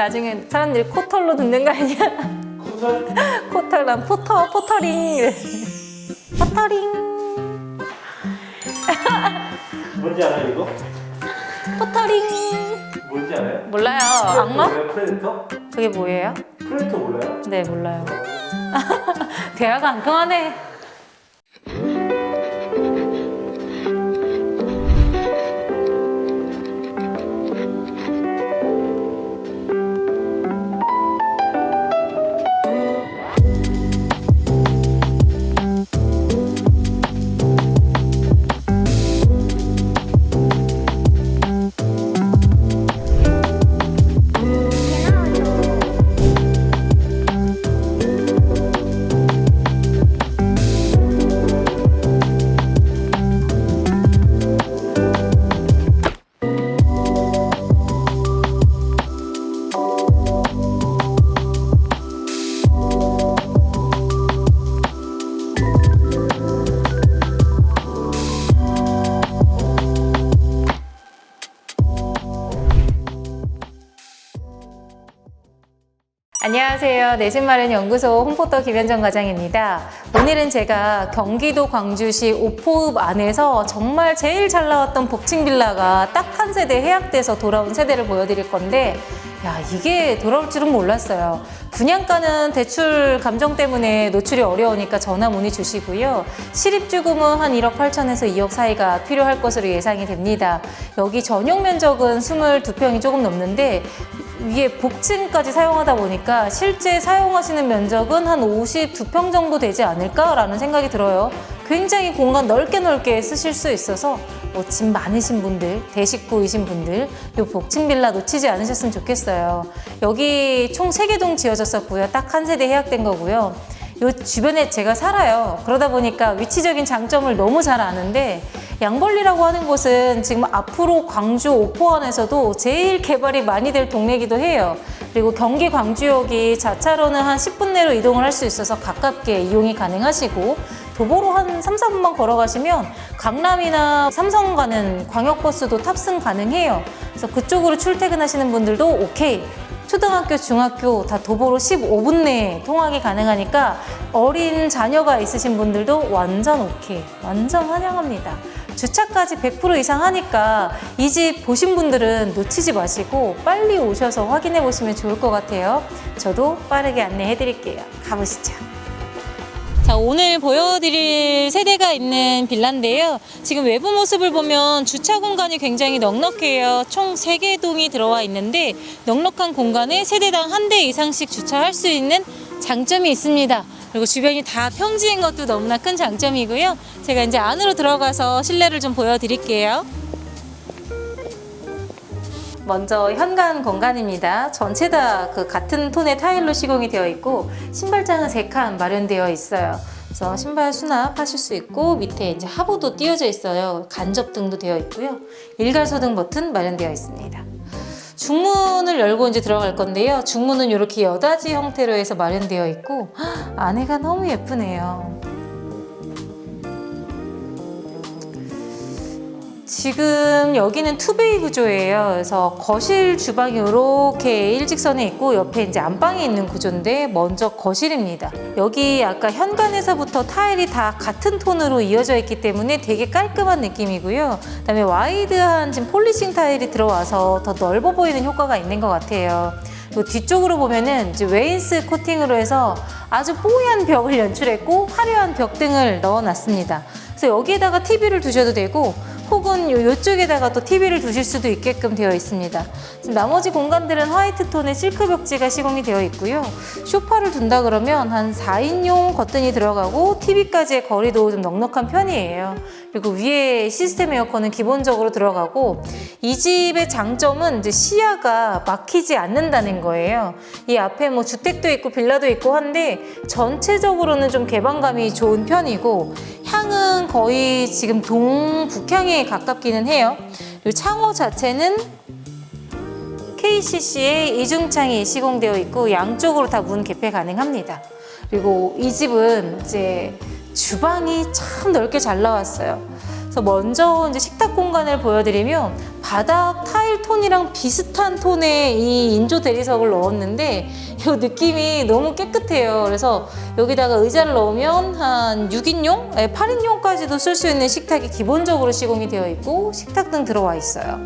나중에 사람들이 코털로 듣는 거 아니야? 코털? 코털 난 포터 포터링 포터링 뭔지 알아요 이거? 포터링 뭔지 알아요? 몰라요 악마? 프레데터? 그게 뭐예요? 프레데터 몰라요? 네 몰라요 대화가 안 통하네 안녕하세요. 내신마련 연구소 홍포터 김현정 과장입니다. 오늘은 제가 경기도 광주시 오포읍 안에서 정말 제일 잘 나왔던 복층 빌라가 딱 한 세대 해약돼서 돌아온 세대를 보여드릴 건데, 야 이게 돌아올 줄은 몰랐어요. 분양가는 대출 감정 때문에 노출이 어려우니까 전화 문의 주시고요. 실입주금은 한 1억 8천에서 2억 사이가 필요할 것으로 예상이 됩니다. 여기 전용 면적은 22평이 조금 넘는데 위에 복층까지 사용하다 보니까 실제 사용하시는 면적은 한 52평 정도 되지 않을까라는 생각이 들어요. 굉장히 공간 넓게 넓게 쓰실 수 있어서 뭐 집 많으신 분들, 대식구이신 분들, 요 복층 빌라 놓치지 않으셨으면 좋겠어요. 여기 총 3개 동 지어졌었고요. 딱 한 세대 해약된 거고요. 요 주변에 제가 살아요. 그러다 보니까 위치적인 장점을 너무 잘 아는데 양벌리라고 하는 곳은 지금 앞으로 광주 오포안에서도 제일 개발이 많이 될 동네이기도 해요. 그리고 경기 광주역이 자차로는 한 10분 내로 이동을 할 수 있어서 가깝게 이용이 가능하시고 도보로 한 3, 4분만 걸어가시면 강남이나 삼성 가는 광역버스도 탑승 가능해요. 그래서 그쪽으로 출퇴근하시는 분들도 오케이. 초등학교, 중학교 다 도보로 15분 내에 통학이 가능하니까 어린 자녀가 있으신 분들도 완전 오케이. 완전 환영합니다. 주차까지 100% 이상 하니까 이 집 보신 분들은 놓치지 마시고 빨리 오셔서 확인해 보시면 좋을 것 같아요. 저도 빠르게 안내해 드릴게요. 가보시죠. 자, 오늘 보여드릴 세대가 있는 빌라인데요. 지금 외부 모습을 보면 주차 공간이 굉장히 넉넉해요. 총 3개 동이 들어와 있는데 넉넉한 공간에 세대당 한 대 이상씩 주차할 수 있는 장점이 있습니다. 그리고 주변이 다 평지인 것도 너무나 큰 장점이고요. 제가 이제 안으로 들어가서 실내를 좀 보여드릴게요. 먼저 현관 공간입니다. 전체 다 그 같은 톤의 타일로 시공이 되어 있고 신발장은 3칸 마련되어 있어요. 그래서 신발 수납하실 수 있고 밑에 이제 하부도 띄어져 있어요. 간접 등도 되어 있고요. 일괄 소등 버튼 마련되어 있습니다. 중문을 열고 이제 들어갈 건데요. 중문은 이렇게 여다지 형태로 해서 마련되어 있고 헉, 안에가 너무 예쁘네요. 지금 여기는 투베이 구조예요. 그래서 거실 주방이 이렇게 일직선에 있고 옆에 이제 안방이 있는 구조인데 먼저 거실입니다. 여기 아까 현관에서부터 타일이 다 같은 톤으로 이어져 있기 때문에 되게 깔끔한 느낌이고요. 그다음에 와이드한 지금 폴리싱 타일이 들어와서 더 넓어 보이는 효과가 있는 것 같아요. 그리고 뒤쪽으로 보면은 이제 웨인스 코팅으로 해서 아주 뽀얀 벽을 연출했고 화려한 벽 등을 넣어놨습니다. 그래서 여기에다가 TV를 두셔도 되고 혹은 요, 요쪽에다가 또 TV를 두실 수도 있게끔 되어 있습니다. 지금 나머지 공간들은 화이트 톤의 실크 벽지가 시공이 되어 있고요. 쇼파를 둔다 그러면 한 4인용 거뜬이 들어가고 TV까지의 거리도 좀 넉넉한 편이에요. 그리고 위에 시스템 에어컨은 기본적으로 들어가고 이 집의 장점은 이제 시야가 막히지 않는다는 거예요. 이 앞에 뭐 주택도 있고 빌라도 있고 한데 전체적으로는 좀 개방감이 좋은 편이고 향은 거의 지금 동북향에 가깝기는 해요. 이 창호 자체는 KCC의 이중창이 시공되어 있고 양쪽으로 다 문 개폐 가능합니다. 그리고 이 집은 이제 주방이 참 넓게 잘 나왔어요. 그래서 먼저 이제 식탁 공간을 보여드리면 바닥 타일 톤이랑 비슷한 톤의 이 인조 대리석을 넣었는데 이 느낌이 너무 깨끗해요. 그래서 여기다가 의자를 넣으면 한 6인용, 8인용까지도 쓸 수 있는 식탁이 기본적으로 시공이 되어 있고 식탁 등 들어와 있어요.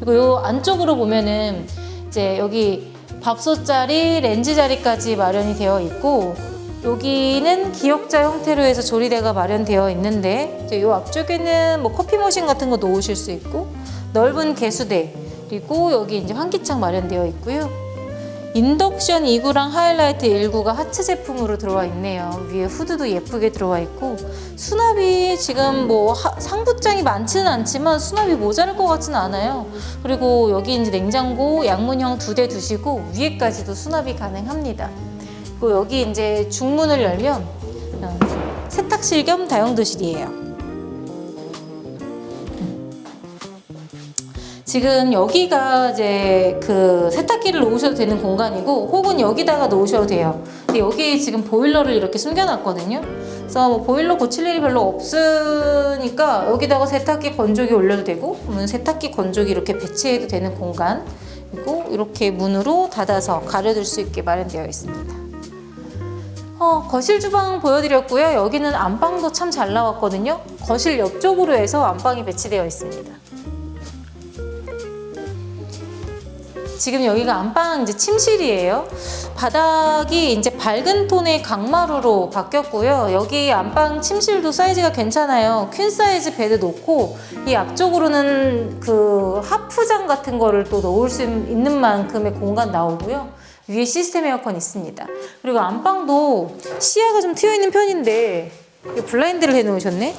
그리고 요 안쪽으로 보면은 이제 여기 밥솥 자리, 렌즈 자리까지 마련이 되어 있고 여기는 기역자 형태로 해서 조리대가 마련되어 있는데 요 앞쪽에는 뭐 커피 머신 같은 거 놓으실 수 있고 넓은 개수대 그리고 여기 이제 환기창 마련되어 있고요. 인덕션 2구랑 하이라이트 1구가 하츠 제품으로 들어와 있네요. 위에 후드도 예쁘게 들어와 있고 수납이 지금 뭐 하- 상부장이 많지는 않지만 수납이 모자랄 것 같지는 않아요. 그리고 여기 이제 냉장고 양문형 두 대 두시고 위에까지도 수납이 가능합니다. 그리고 여기 이제 중문을 열면 어, 세탁실 겸 다용도실이에요. 지금 여기가 이제 그 세탁기를 놓으셔도 되는 공간이고 혹은 여기다가 놓으셔도 돼요. 근데 여기 지금 보일러를 이렇게 숨겨놨거든요. 그래서 뭐 보일러 고칠 일이 별로 없으니까 여기다가 세탁기 건조기 올려도 되고 그러면 세탁기 건조기 이렇게 배치해도 되는 공간 그리고 이렇게 문으로 닫아서 가려둘 수 있게 마련되어 있습니다. 어, 거실 주방 보여드렸고요. 여기는 안방도 참 잘 나왔거든요. 거실 옆쪽으로 해서 안방이 배치되어 있습니다. 지금 여기가 안방 이제 침실이에요. 바닥이 이제 밝은 톤의 강마루로 바뀌었고요. 여기 안방 침실도 사이즈가 괜찮아요. 퀸 사이즈 베드 놓고 이 앞쪽으로는 그 하프장 같은 거를 또 넣을 수 있는 만큼의 공간 나오고요. 위에 시스템 에어컨 있습니다. 그리고 안방도 시야가 좀 트여 있는 편인데 블라인드를 해 놓으셨네.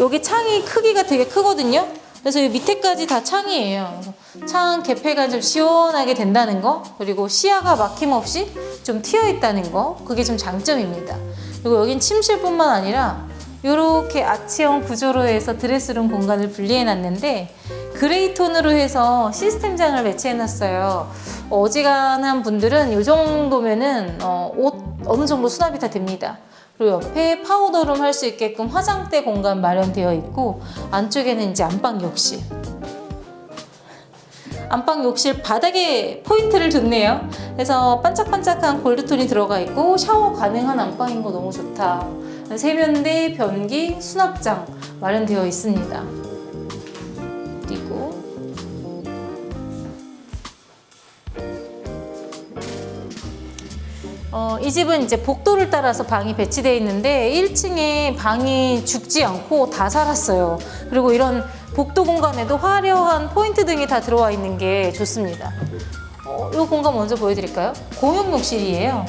여기 창이 크기가 되게 크거든요. 그래서 이 밑에까지 다 창이에요. 창 개폐가 좀 시원하게 된다는 거, 그리고 시야가 막힘없이 좀 튀어 있다는 거, 그게 좀 장점입니다. 그리고 여긴 침실뿐만 아니라 이렇게 아치형 구조로 해서 드레스룸 공간을 분리해 놨는데 그레이 톤으로 해서 시스템장을 배치해 놨어요. 어지간한 분들은 이 정도면은 어, 옷 어느 정도 수납이 다 됩니다. 그리고 옆에 파우더룸 할 수 있게끔 화장대 공간 마련되어 있고 안쪽에는 이제 안방 욕실. 안방 욕실 바닥에 포인트를 줬네요. 그래서 반짝반짝한 골드톤이 들어가 있고 샤워 가능한 안방인 거 너무 좋다. 세면대, 변기, 수납장 마련되어 있습니다. 어, 이 집은 이제 복도를 따라서 방이 배치되어 있는데 1층에 방이 죽지 않고 다 살았어요. 그리고 이런 복도 공간에도 화려한 포인트 등이 다 들어와 있는 게 좋습니다. 어, 이 공간 먼저 보여드릴까요? 공용 욕실이에요.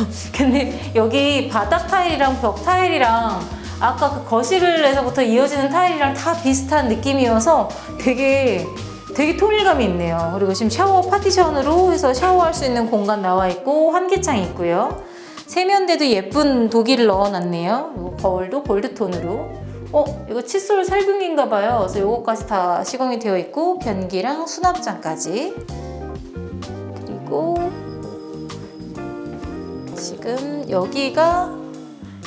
근데 여기 바닥 타일이랑 벽 타일이랑 아까 그 거실에서부터 이어지는 타일이랑 다 비슷한 느낌이어서 되게 되게 통일감이 있네요. 그리고 지금 샤워 파티션으로 해서 샤워할 수 있는 공간 나와 있고 환기창이 있고요. 세면대도 예쁜 도기를 넣어놨네요. 거울도 골드톤으로. 어, 이거 칫솔 살균기인가 봐요. 그래서 이것까지 다 시공이 되어 있고 변기랑 수납장까지. 그리고 지금 여기가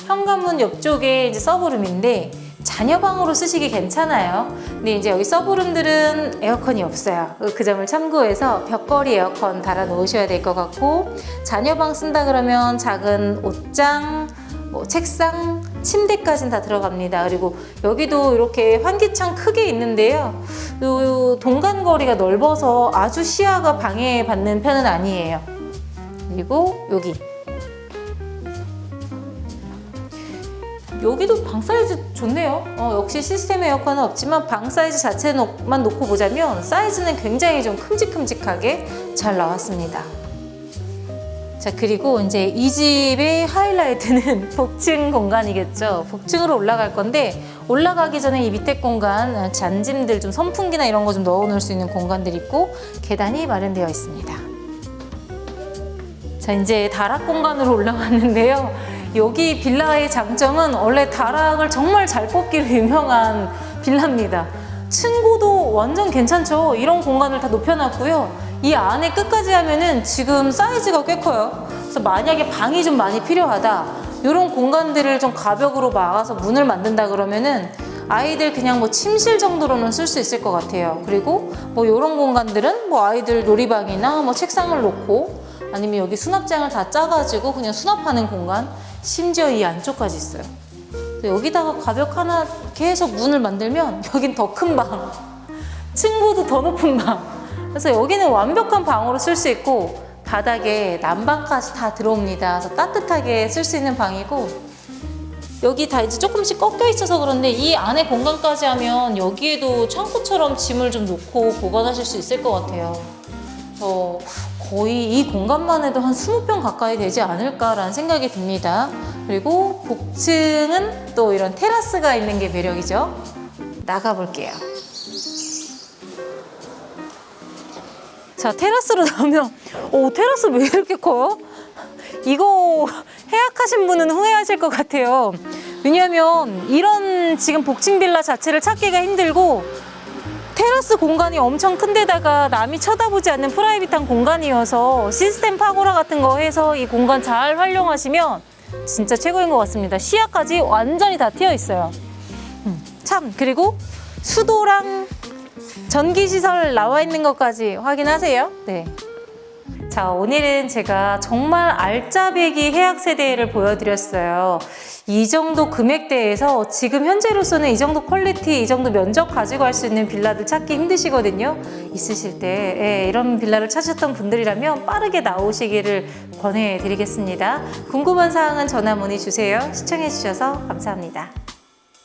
현관문 옆쪽에 이제 서브룸인데 자녀방으로 쓰시기 괜찮아요. 근데 이제 여기 서브룸들은 에어컨이 없어요. 그 점을 참고해서 벽걸이 에어컨 달아 놓으셔야 될 것 같고 자녀방 쓴다 그러면 작은 옷장, 뭐 책상, 침대까지는 다 들어갑니다. 그리고 여기도 이렇게 환기창 크게 있는데요. 요 동간 거리가 넓어서 아주 시야가 방해받는 편은 아니에요. 그리고 여기 여기도 방 사이즈 좋네요. 어, 역시 시스템 에어컨은 없지만 방 사이즈 자체만 놓고 보자면 사이즈는 굉장히 좀 큼직큼직하게 잘 나왔습니다. 자 그리고 이제 이 집의 하이라이트는 복층 공간이겠죠. 복층으로 올라갈 건데 올라가기 전에 이 밑에 공간 어, 잔짐들 좀 선풍기나 이런 거 좀 넣어 놓을 수 있는 공간들 있고 계단이 마련되어 있습니다. 자 이제 다락 공간으로 올라왔는데요. 여기 빌라의 장점은 원래 다락을 정말 잘 뽑기로 유명한 빌라입니다. 층고도 완전 괜찮죠. 이런 공간을 다 높여놨고요. 이 안에 끝까지 하면은 지금 사이즈가 꽤 커요. 그래서 만약에 방이 좀 많이 필요하다. 이런 공간들을 좀 가벽으로 막아서 문을 만든다 그러면은 아이들 그냥 뭐 침실 정도로는 쓸 수 있을 것 같아요. 그리고 뭐 이런 공간들은 뭐 아이들 놀이방이나 뭐 책상을 놓고 아니면 여기 수납장을 다 짜가지고 그냥 수납하는 공간 심지어 이 안쪽까지 있어요. 여기다가 가벽 하나 해서 문을 만들면 여긴 더 큰 방, 층고도 더 높은 방. 그래서 여기는 완벽한 방으로 쓸 수 있고 바닥에 난방까지 다 들어옵니다. 그래서 따뜻하게 쓸 수 있는 방이고 여기 다 이제 조금씩 꺾여 있어서 그런데 이 안에 공간까지 하면 여기에도 창고처럼 짐을 좀 놓고 보관하실 수 있을 것 같아요. 거의 이 공간만 해도 한 20평 가까이 되지 않을까라는 생각이 듭니다. 그리고 복층은 또 이런 테라스가 있는 게 매력이죠. 나가볼게요. 자, 테라스로 나오면, 오, 테라스 왜 이렇게 커요? 이거 해약하신 분은 후회하실 것 같아요. 왜냐하면 이런 지금 복층 빌라 자체를 찾기가 힘들고 테라스 공간이 엄청 큰 데다가 남이 쳐다보지 않는 프라이빗한 공간이어서 시스템 파고라 같은 거 해서 이 공간 잘 활용하시면 진짜 최고인 것 같습니다. 시야까지 완전히 다 튀어 있어요. 음, 참 그리고 수도랑 전기 시설 나와 있는 것까지 확인하세요. 네. 자, 오늘은 제가 정말 알짜배기 해약 세대를 보여드렸어요. 이 정도 금액대에서 지금 현재로서는 이 정도 퀄리티, 이 정도 면적 가지고 할 수 있는 빌라들 찾기 힘드시거든요. 있으실 때 예, 이런 빌라를 찾으셨던 분들이라면 빠르게 나오시기를 권해드리겠습니다. 궁금한 사항은 전화 문의 주세요. 시청해주셔서 감사합니다.